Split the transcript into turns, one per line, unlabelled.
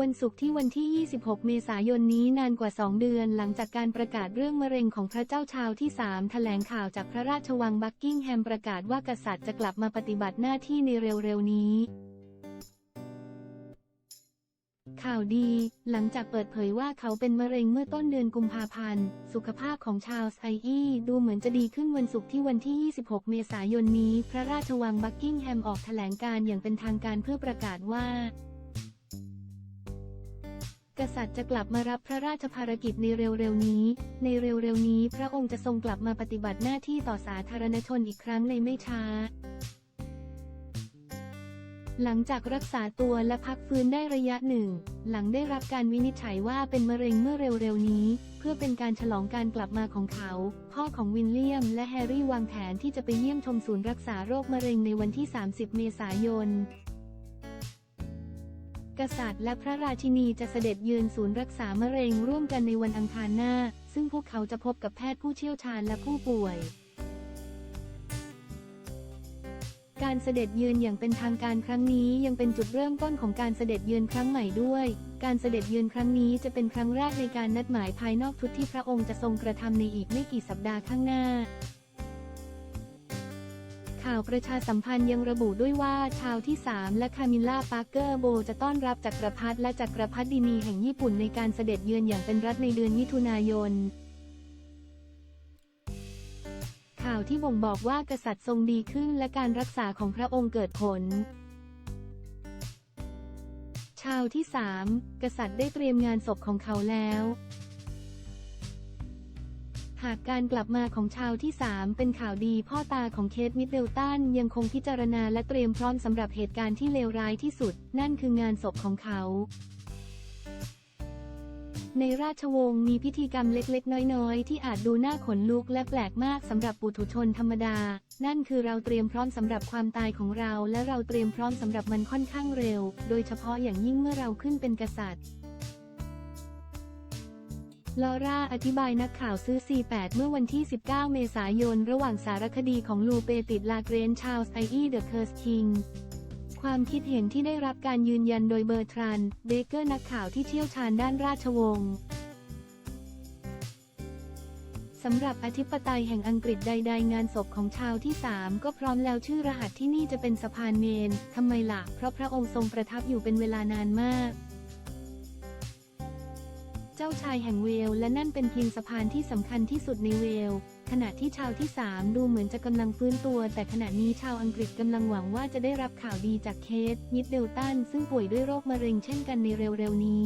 วันศุกร์ที่วันที่ 26 เมษายนนี้นานกว่า 2 เดือนหลังจากการประกาศเรื่องมะเร็งของพระเจ้าชาวที่ 3 แถลงข่าวจากพระราชวังบักกิงแฮมประกาศว่ากษัตริย์จะกลับมาปฏิบัติหน้าที่ในเร็วๆนี้ข่าวดี หลังจากเปิดเผยว่าเขาเป็นมะเร็งเมื่อต้นเดือนกุมภาพันธ์ สุขภาพของชาวไซอี้ดูเหมือนจะดีขึ้นวันศุกร์ที่วันที่ 26 เมษายนนี้ พระราชวังบักกิงแฮมออกแถลงการอย่างเป็นทางการเพื่อประกาศว่า กษัตริย์จะกลับมารับพระราชภารกิจในเร็วๆนี้ ในเร็วๆนี้พระองค์จะทรงกลับมาปฏิบัติหน้าที่ต่อสาธารณชนอีกครั้งในไม่ช้า หลังจากรักษาตัวและพักฟื้นได้ระยะหนึ่ง หลังได้รับการวินิจฉัยว่าเป็นมะเร็งเมื่อเร็วๆนี้ เพื่อเป็นการฉลองการกลับมาของเขา พ่อของวินเลียมและแฮร์รี่วางแผนที่จะไปเยี่ยมชมศูนย์รักษาโรคมะเร็งในวันที่ 30 เมษายน กษัตริย์และพระราชินีจะเสด็จเยือนศูนย์รักษามะเร็งร่วมกันในวันอังคารหน้า ซึ่งพวกเขาจะพบกับแพทย์ผู้เชี่ยวชาญและผู้ป่วย การเสด็จเยือนอย่างเป็นทางการครั้งนี้ยังเป็นจุดเริ่มต้นของการเสด็จเยือนครั้งใหม่ด้วย การเสด็จเยือนครั้งนี้จะเป็นครั้งแรกในการนัดหมายภายนอกชุดที่พระองค์จะทรงกระทำในอีกไม่กี่สัปดาห์ข้างหน้าาวประชาสัมพันธ์ยังระบุด้วยว่าชาวที่ 3 และคามิลล่าปาร์เกอร์โบจะต้อนรับจักรพรรดิและจักรพรรดินีแห่งญี่ปุ่นในการเสด็จเยือนอย่างเป็นรัฐในเดือนมิถุนายน ข่าวที่บ่งบอกว่ากษัตริย์ทรงดีขึ้นและการรักษาของพระองค์เกิดผลชาวที่ 3 กษัตริย์ได้เตรียมงานศพของเขาแล้ว หากการกลับมาของชาวที่ 3 เป็นข่าวดีพ่อตาของเคทมิดเดิลตันยังคงพิจารณาและเตรียมพร้อมสำหรับเหตุการณ์ที่เลวร้ายที่สุด นั่นคืองานศพของเขา ในราชวงศ์มีพิธีกรรมเล็กๆ น้อยๆ ที่อาจดูน่าขนลุกและแปลกมากสำหรับปุถุชนธรรมดา นั่นคือเราเตรียมพร้อมสำหรับความตายของเรา และเราเตรียมพร้อมสำหรับมันค่อนข้างเร็ว โดยเฉพาะอย่างยิ่งเมื่อเราขึ้นเป็นกษัตริย์ ลอร่าอธิบายนักข่าวซื้อ C8 เมื่อวันที่ 19 เมษายน ระหว่างสารคดีของลูเปติดลาเกรนชาลส์ไออีเดอะเคิร์สคิงความคิดเห็นที่ได้รับการยืนยันโดยเบอร์ทรัน เบเกอร์นักข่าวที่เชี่ยวชาญด้านราชวงศ์สำหรับอธิปไตยแห่งอังกฤษใด ๆ งานศพของชาวที่ 3 ก็พร้อมแล้วชื่อรหัสที่นี่จะเป็นสะพานเมน ทำไมล่ะ เพราะพระองค์ทรงประทับอยู่เป็นเวลานานมาก เจ้าชายแห่งเวลและนั่นเป็นเพียงสะพานที่สำคัญที่สุดในเวล ขณะที่ชาวที่ 3 ดูเหมือนจะกำลังฟื้นตัว แต่ขณะนี้ชาวอังกฤษกำลังหวังว่าจะได้รับข่าวดีจากเคสมิดเดลตันซึ่งป่วยด้วยโรคมะเร็งเช่นกันในเร็วๆนี้